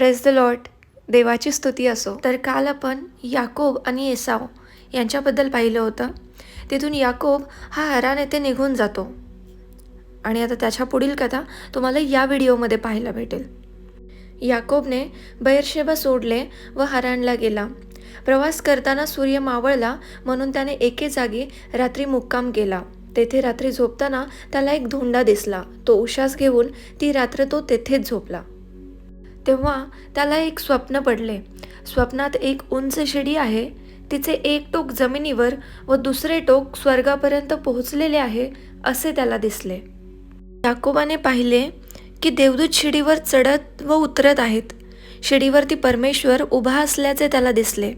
Press the lot देवाची स्तुती असो. तर काल आपण याकोब आणि एसाव यांच्याबद्दल पाहिलं होतं. तिथून याकोब हा हरान येथे निघून जातो. आणि आता त्याच्या पुढील कथा तुम्हाला या व्हिडिओमध्ये पाहायला भेटेल. याकोबने बैरशेबा सोडले व हराणला गेला. प्रवास करताना सूर्य मावळला म्हणून त्याने एके जागी रात्री मुक्काम केला. तेथे रात्री झोपताना त्याला एक धोंडा दिसला. तो उशास घेऊन ती रात्र तो तेथेच झोपला. तेव्हा त्याला एक स्वप्न पडले. स्वप्नात एक उंच शिडी आहे. तिचे एक टोक जमिनीवर व दुसरे टोक स्वर्गापर्यंत पोहोचलेले आहे असे त्याला दिसले. याकोबाने पाहिले की देवदूत शिडीवर चढत व उतरत आहेत. शिडीवरती परमेश्वर उभा असल्याचे त्याला दिसले.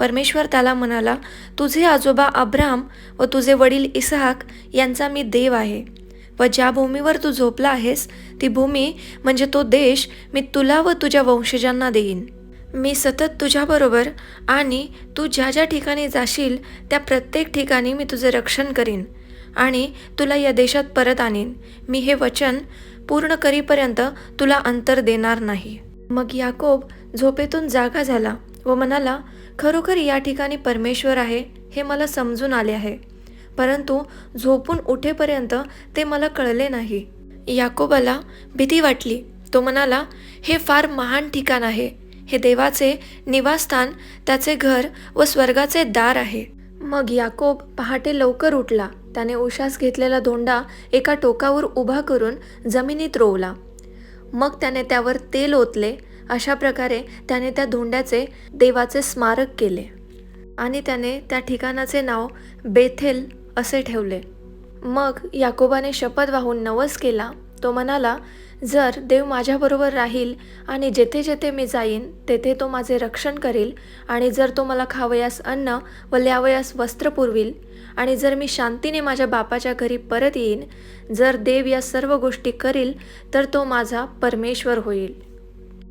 परमेश्वर त्याला म्हणाला तुझे आजोबा अब्राम व तुझे वडील इसहाक यांचा मी देव आहे. व ज्या भूमीवर तू झोपला आहेस ती भूमी म्हणजे तो देश मी तुला व तुझ्या वंशजांना देईन. मी सतत तुझ्याबरोबर आणि तू ज्या ज्या ठिकाणी जाशील त्या प्रत्येक ठिकाणी मी तुझे रक्षण करीन आणि तुला या देशात परत आणीन. मी हे वचन पूर्ण करीपर्यंत तुला अंतर देणार नाही. मग याकोब झोपेतून जागा झाला व म्हणाला खरोखर या ठिकाणी परमेश्वर आहे हे मला समजून आले आहे. परंतु झोपून उठेपर्यंत ते मला कळले नाही. याकोबाला भीती वाटली. तो म्हणाला हे फार महान ठिकाण आहे. हे देवाचे निवासस्थान त्याचे घर व स्वर्गाचे दार आहे. मग याकोब पहाटे लवकर उठला. त्याने उशास घेतलेला धोंडा एका टोकावर उभा करून जमिनीत रोवला. मग त्याने त्यावर तेल ओतले. अशा प्रकारे त्याने त्या धोंड्याचे देवाचे स्मारक केले. आणि त्याने त्या ठिकाणाचे नाव बेथेल असे ठेवले. मग याकोबाने शपथ वाहून नवस केला. तो म्हणाला जर देव माझ्याबरोबर राहील आणि जेथे जेथे मी जाईन तेथे तो माझे रक्षण करेल आणि जर तो मला खावयास अन्न व ल्यावयास वस्त्र पुरविल आणि जर मी शांतीने माझ्या बापाच्या घरी परत येईन जर देव या सर्व गोष्टी करील तर तो माझा परमेश्वर होईल.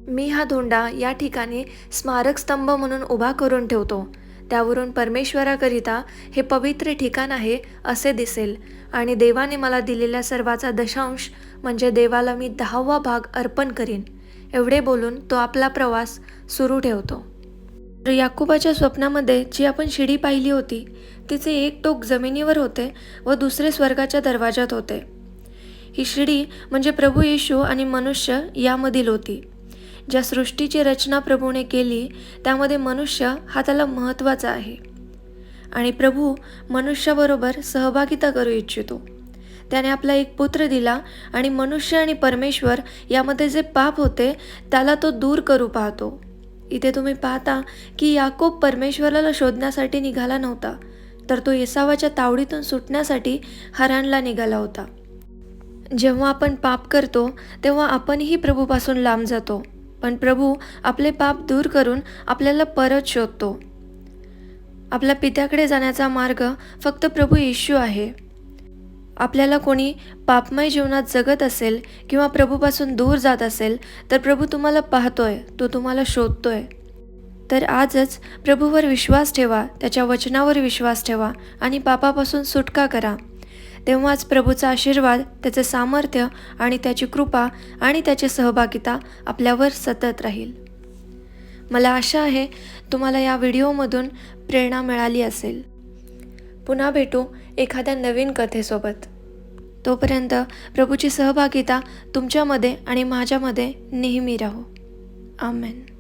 मी हा धोंडा या ठिकाणी स्मारक स्तंभ म्हणून उभा करून ठेवतो. त्यावरून परमेश्वराकरिता हे पवित्र ठिकाण आहे असे दिसेल. आणि देवाने मला दिलेल्या सर्वाचा दशांश म्हणजे देवाला मी दहावा भाग अर्पण करीन. एवढे बोलून तो आपला प्रवास सुरू ठेवतो. तर याकुबाच्या स्वप्नामध्ये जी आपण शिडी पाहिली होती तिचे एक टोक जमिनीवर होते व दुसरे स्वर्गाच्या दरवाजात होते. ही शिडी म्हणजे प्रभू येशू आणि मनुष्य यामधील होती. ज्या सृष्टीची रचना प्रभूने केली त्यामध्ये मनुष्य हा त्याला महत्त्वाचा आहे. आणि प्रभू मनुष्याबरोबर सहभागिता करू इच्छितो. त्याने आपला एक पुत्र दिला आणि मनुष्य आणि परमेश्वर यामध्ये जे पाप होते त्याला तो दूर करू पाहतो. इथे तुम्ही पाहता की याकोब परमेश्वराला शोधण्यासाठी निघाला नव्हता तर तो येसावाच्या तावडीतून सुटण्यासाठी हराणला निघाला होता. जेव्हा आपण पाप करतो तेव्हा आपणही प्रभूपासून लांब जातो. पण प्रभू आपले पाप दूर करून आपल्याला परत शोधतो. आपल्या पित्याकडे जाण्याचा मार्ग फक्त प्रभू येशू आहे. आपल्याला कोणी पापमय जीवनात जगत असेल किंवा प्रभूपासून दूर जात असेल तर प्रभू तुम्हाला पाहतोय तो तुम्हाला शोधतोय. तर आजच प्रभूवर विश्वास ठेवा त्याच्या वचनावर विश्वास ठेवा आणि पापापासून सुटका करा. तेव्हाच प्रभूचा आशीर्वाद त्याचे सामर्थ्य आणि त्याची कृपा आणि त्याची सहभागिता आपल्यावर सतत राहील. मला आशा आहे तुम्हाला या व्हिडिओमधून प्रेरणा मिळाली असेल. पुन्हा भेटू एखाद्या नवीन कथेसोबत. तोपर्यंत प्रभूची सहभागिता तुमच्यामध्ये आणि माझ्यामध्ये नेहमी राहो. आमेन.